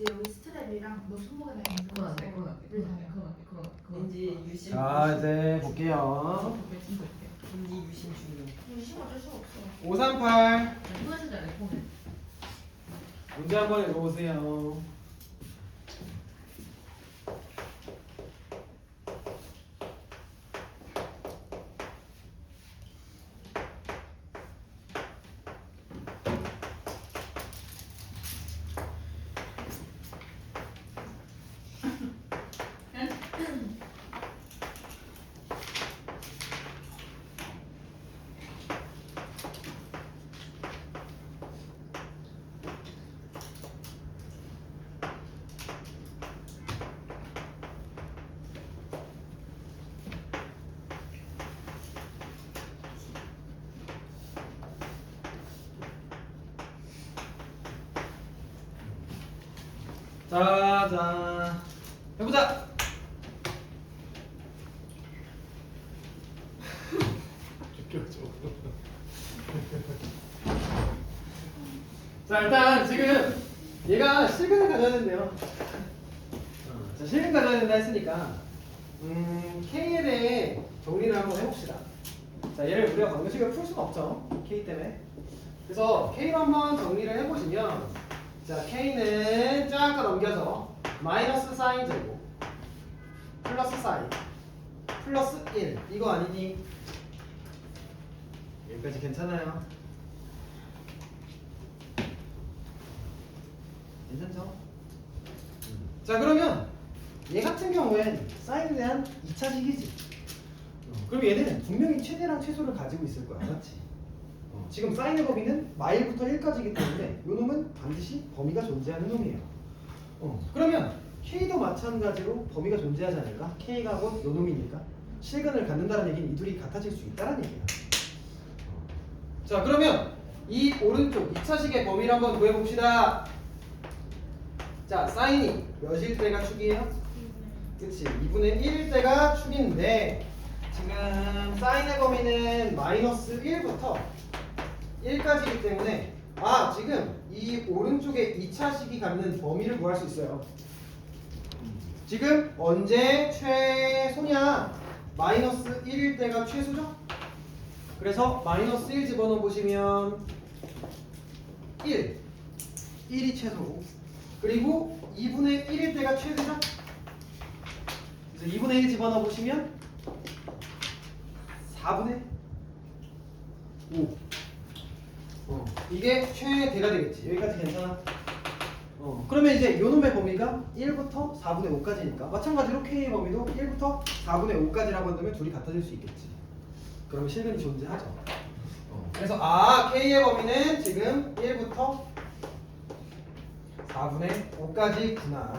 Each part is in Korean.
이제 여기 스트랩이랑 너 손목에다 있는 그건 안 돼, 그건 안 돼, 를 그건 안 돼, 달아요. 그건 안 돼, 그건 안 돼, 그건 안 돼. 왠지 유심 자 이제 볼게요. 이거 볼게. 왠지 유심 중요 유심 어쩔 수가 없어. 538 보내주자, 내 폰에. 문제 한번 읽어보세요. 자, 자, 해보자. 자, 일단 지금 얘가 실근을 가져야 된대요. 어, 자, 실근 가져야 된다 했으니까 음, K에 대해 정리를 한번 해봅시다. 자, 얘를 우리가 방정식을 풀 수는 없죠. K 때문에. 그래서 K로 한번 정리를 해보시면 자, K는 쫙 넘겨서 마이너스 사인 제곱 플러스 사인 플러스 1 이거 아니니? 여기까지 괜찮아요? 괜찮죠? 자 그러면 얘 같은 경우엔 사인에 대한 2차식이지 그럼 얘는 분명히 최대랑 최소를 가지고 있을 거야 맞지? 어, 지금 사인의 범위는 마일부터 1까지이기 때문에 이 놈은 반드시 범위가 존재하는 놈이에요. 어, 그러면 K도 마찬가지로 범위가 존재하지 않을까? K가 곧요 놈이니까 실근을 갖는다는 얘기는 이 둘이 같아질 수 있다는 얘기야. 어. 자 그러면 이 오른쪽 2차식의 범위를 한번 구해봅시다. 자 사인이 몇일 때가 축이에요? 그치 2분의 1일 때가 축인데 지금 사인의 범위는 마이너스 1부터 1까지이기 때문에 아 지금 이 오른쪽에 2차식이 갖는 범위를 구할 수 있어요. 지금 언제 최소냐? 마이너스 1일 때가 최소죠? 그래서 마이너스 1 집어넣어 보시면 1 1이 최소고 그리고 2분의 1일 때가 최대죠? 그래서 2분의 1 집어넣어 보시면 4분의 5 어, 이게 최대가 되겠지. 여기까지 괜찮아? 어, 그러면 이제 요놈의 범위가 1부터 4분의 5까지니까 마찬가지로 K의 범위도 1부터 4분의 5까지라고 한다면 둘이 같아질 수 있겠지. 그러면 실근이 존재하죠. 어, 그래서 아 K의 범위는 지금 1부터 4분의 5까지구나.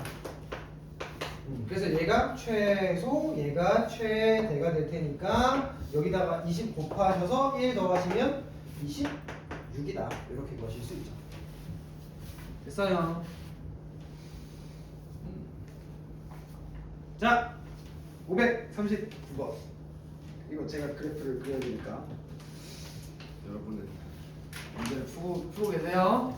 음, 그래서 얘가 최소, 얘가 최대가 될 테니까 여기다가 20 곱하셔서 1 더하시면 26이다. 이렇게 구하실 수 있죠. 됐어요. 음. 자, 539번. 이거 제가 그래프를 그려야 되니까 여러분은 문제를 풀고, 풀고 계세요.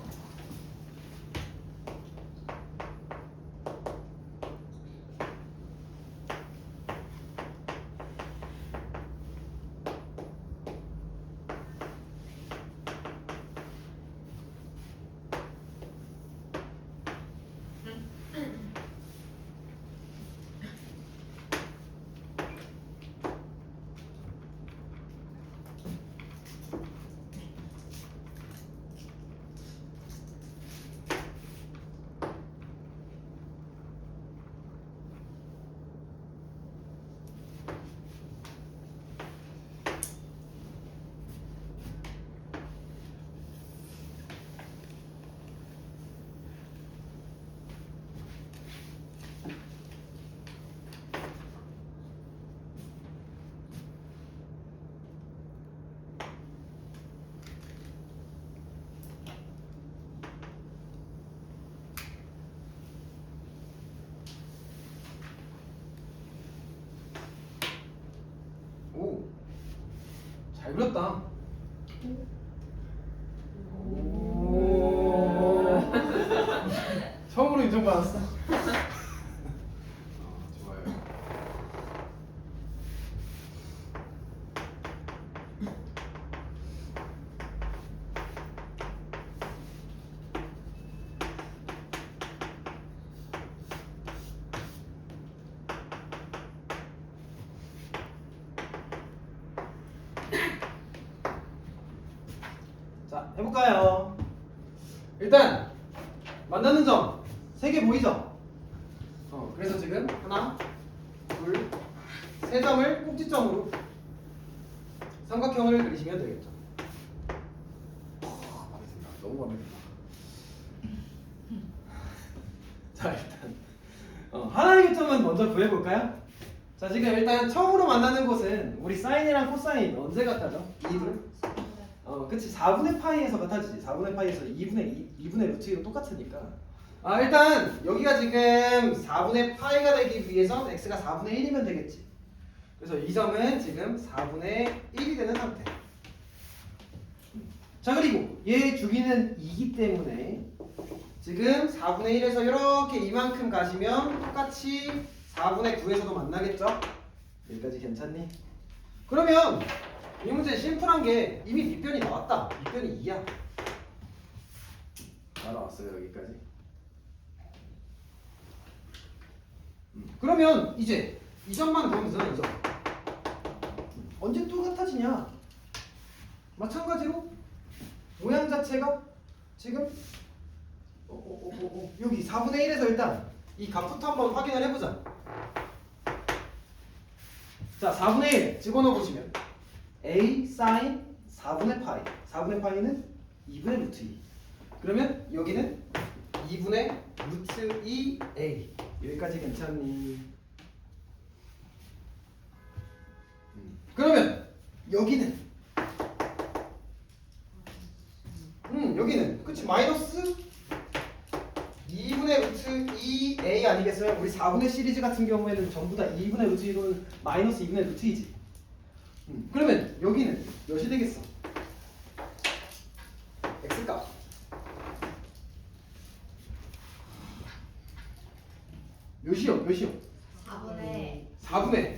오, 잘 그렸다. 오. 처음으로 인정받았어. 어, 좋아요. 자, 해볼까요? 일단 만나는 점 세 개 보이죠? 어, 그래서 지금 하나, 둘, 세 점을 꼭지점으로 삼각형을 그리시면 되겠죠. 어, 마음에 든다. 너무 마음에 든다. 자, 일단 어, 하나의 교점은 먼저 구해볼까요? 자, 지금 일단 처음으로 만나는 곳은 우리 사인이랑 코사인 언제 같다죠? 2분? 어, 그치. 4분의 파이에서 같아지지. 4분의 파이에서 2분의 2, 2분의 루트 2로 똑같으니까. 아, 일단 여기가 지금 4분의 파이가 되기 위해서 x가 4분의 1이면 되겠지. 그래서 이 점은 지금 4분의 1이 되는 상태. 자, 그리고 얘 주기는 2기 때문에 지금 4분의 1에서 이렇게 이만큼 가시면 똑같이 4분의 9에서도 만나겠죠? 여기까지 괜찮니? 그러면 이 문제 심플한 게 이미 밑변이 나왔다. 밑변이 2야. 날아왔어요 여기까지. 음, 그러면 이제 이 점만 보면 되잖아 이 점. 음, 언제 또 같아지냐? 마찬가지로 모양 자체가 지금 어, 어, 어, 어, 어, 여기 4분의 1에서 일단 이 값부터 한번 확인을 해보자. 자 4분의 1 집어넣어 보시면 a 사인 4분의 파이. 4분의 파이는 2분의 루트 2 그러면 여기는 2분의 루트 2a 여기까지 괜찮니? 음. 그러면 여기는? 음 여기는. 그치? 마이너스 2분의 루트 2a 아니겠어요? 우리 4분의 시리즈 같은 경우에는 전부 다 2분의 루트 2로 마이너스 2분의 루트 2지 음, 그러면 여기는 몇이 되겠어? x값 몇이요? 몇이요? 4분의 4분의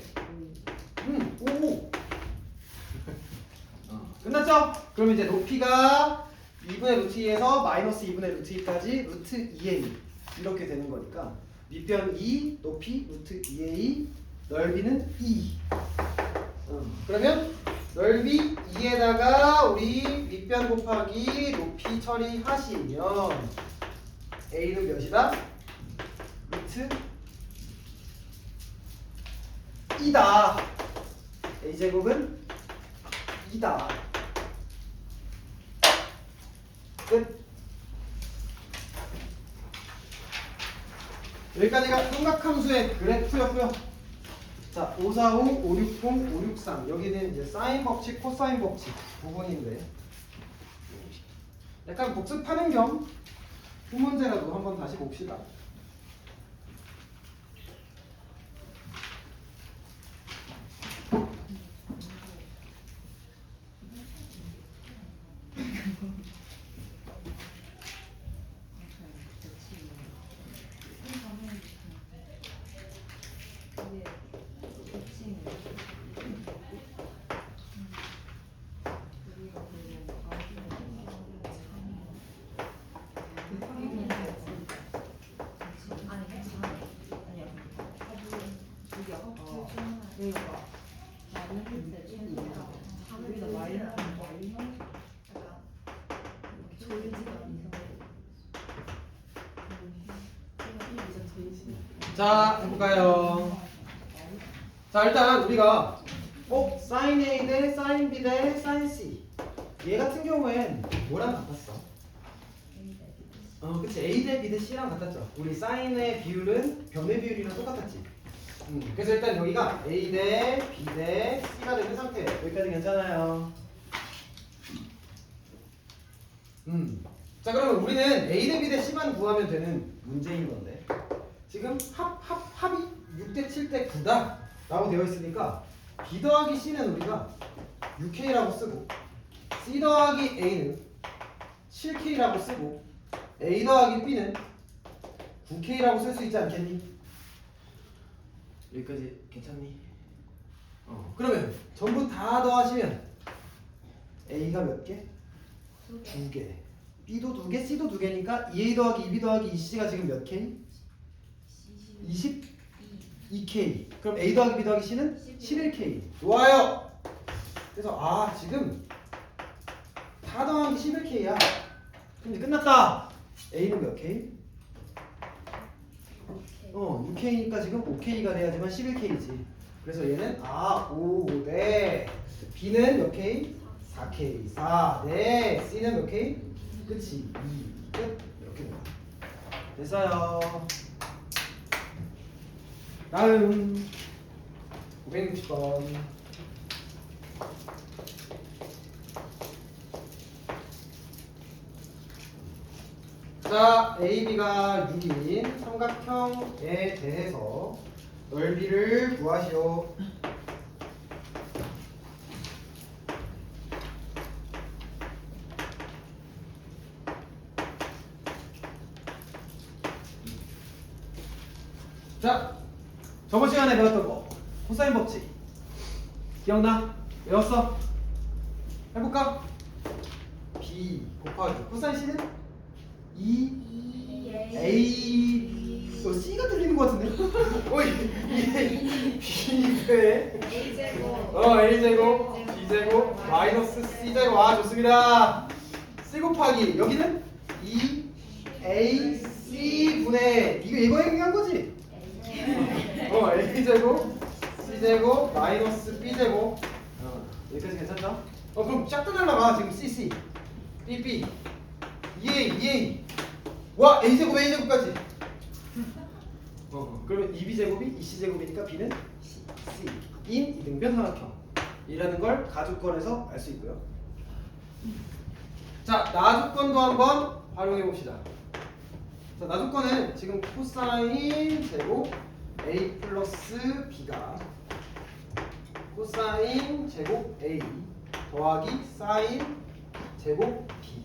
음, 오 어, 끝났죠? 그럼 이제 높이가 2분의 루트 2에서 마이너스 2분의 루트 2까지 루트 2a 이렇게 되는 거니까 밑변 2, 높이 루트 2a, 넓이는 2 어, 그러면 넓이 2에다가 우리 밑변 곱하기 높이 처리하시면 a는 몇이다? 루트 2다. A제곱은 2다. 끝. 여기까지가 삼각함수의 그래프였고요 자, 545, 560, 563 여기는 이제 사인 법칙, 코사인 법칙 부분인데 약간 복습하는 겸 후문제라도 한번 다시 봅시다. 아니 괜찮아 아니야. 여기야. 어, 어. 자, 해볼까요? 자, 일단 우리가 어? 사인 A 대 사인 B 대 사인 C 얘 같은 경우엔 뭐랑 같았어? 어, 그치. A 대 B 대 C랑 같았죠. 우리 사인의 비율은 변의 비율이랑 똑같았지. 음, 그래서 일단 여기가 A 대 B 대 C가 되는 상태예요. 여기까지 괜찮아요. 음. 자, 그러면 우리는 A 대 B 대 C만 구하면 되는 문제인 건데. 지금 합, 합, 합이 6대 7대 9다 라고 되어 있으니까 B 더하기 C는 우리가 6K라고 쓰고 C 더하기 A는 7K라고 쓰고 A 더하기 B는 9K라고 쓸 수 있지 않겠니? 여기까지 괜찮니? 어, 그러면 전부 다 더하시면 A가 몇 개? 두 개. B도 두 개, C도 두 개니까 2A 더하기 2B 더하기 2C가 지금 몇 K? 22K. 그럼 A 더하기 B 더하기 C는 11K. 좋아요. 그래서 아 지금 다 더하기 11K야. 근데 끝났다. A는 몇 K? 어 6K니까 지금 5K가 돼야지만 11K지. 그래서 얘는 아 5, 5대. B는 몇 K? 4K. 4, 네. C는 몇 K? 그치. 2, 끝. 이렇게 됩니다. 됐어요. 다음 560번. 자, AB가 6인 삼각형에 대해서 넓이를 구하시오. 자, 저번 시간에 배웠던 거 코사인 법칙 기억나? 외웠어? 것 같은데? 어이 B에 A제곱. 어 A 제곱 B 제곱 마이너스 C 제곱. 아 좋습니다. C 곱하기 여기는? 2 A C 분의 이거 이거 얘기한 거지? 어 A 제곱 C 제곱 마이너스 B 제곱. 어 여기까지 괜찮죠? 어 그럼 쫙 떠날라가 지금 C C. B B. 2A 2A 와 A 제곱 A 제곱까지 어, 어. 그러면 2B 제곱이 2C 제곱이니까 B는 C. 인 이등변 삼각형이라는 걸 가주권에서 알 수 있고요. 자 나주권도 한번 활용해 봅시다. 자 나주권은 지금 코사인 제곱 A 플러스 B가 코사인 제곱 A 더하기 사인 제곱 B.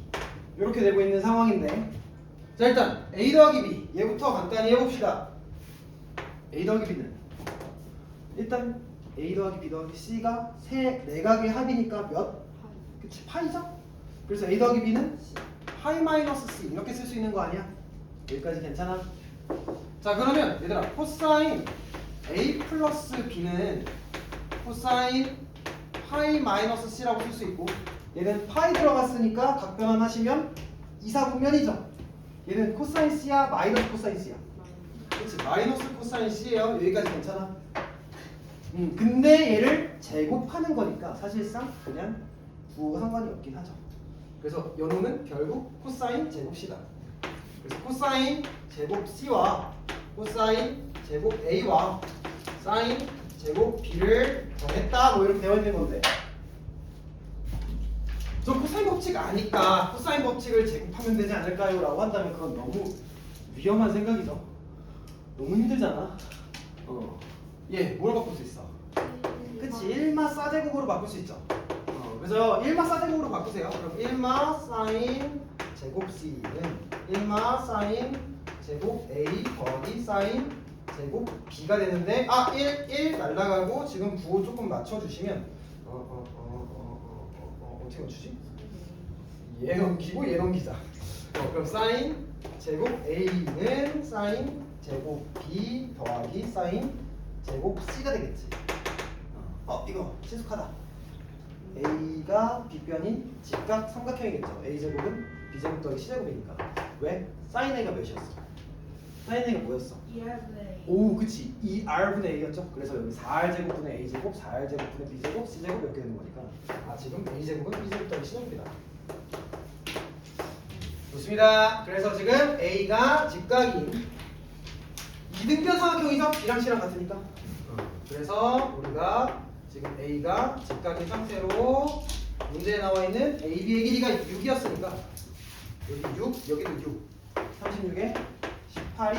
이렇게 되고 있는 상황인데. 자 일단 A 더하기 B. 얘부터 간단히 해봅시다. A 더하기 B는 일단 A 더하기 B 더하기 C가 세 내각의 합이니까 몇? 그치 파이죠? 그래서 A 더하기 B는 파이 마이너스 C 이렇게 쓸 수 있는 거 아니야? 여기까지 괜찮아? 자 그러면 얘들아 코사인 A 플러스 B는 코사인 파이 마이너스 C라고 쓸 수 있고 얘는 파이 들어갔으니까 각변환 하시면 이사분면이죠 얘는 코사인 C야 마이너스 코사인 C야 그치 마이너스 코사인 C예요 여기까지 괜찮아? 음, 근데 얘를 제곱하는 거니까 사실상 그냥 부호가 상관이 없긴 하죠. 그래서 연호는 결국 코사인 제곱 C다. 그래서 코사인 제곱 C와 코사인 제곱 A와 사인 제곱 B를 정했다 뭐 이렇게 되어 있는 건데 저 코사인 법칙 아니까 코사인 법칙을 제곱하면 되지 않을까요? 라고 한다면 그건 너무 위험한 생각이죠. 너무 힘들잖아. 어. 얘, 뭘 바꿀 수 있어? 그치, 1마 사제곱으로 바꿀 수 있죠. 어, 그래서 1마 사제곱으로 바꾸세요. 그럼 1마 사인 제곱 C는 1마 사인 제곱 A 더하기 사인 제곱 B가 되는데 아, 1, 1 날라가고 지금 부호 조금 맞춰주시면 어, 어, 어, 어, 어, 어, 어, 어떻게 맞추지? 얘 넘기고 얘 넘기자. 어, 그럼 사인 제곱 A는 사인 제곱 B 더하기 사인 제곱 C가 되겠지. 어, 이거 친숙하다. A가 B변인 직각 삼각형이겠죠. A 제곱은 B 제곱 더하기 C 제곱이니까. 왜? 사인 A가 몇이었어? 사인 A가 뭐였어? 2R분의 오, 그치. 2R분의 A였죠. 그래서 여기 4R 제곱분의 A 제곱, 4R 제곱분의 B 제곱, C 제곱 이렇게 되는 거니까. 아, 지금 A 제곱은 B 제곱 더하기 C 제곱이다. 좋습니다. 그래서 지금 A가 직각인 이등변 삼각형이죠? B랑 C랑 같으니까. 그래서 우리가 지금 A가 직각인 상태로 문제에 나와 있는 AB의 길이가 6이었으니까 여기 6, 여기도 6. 36에 18이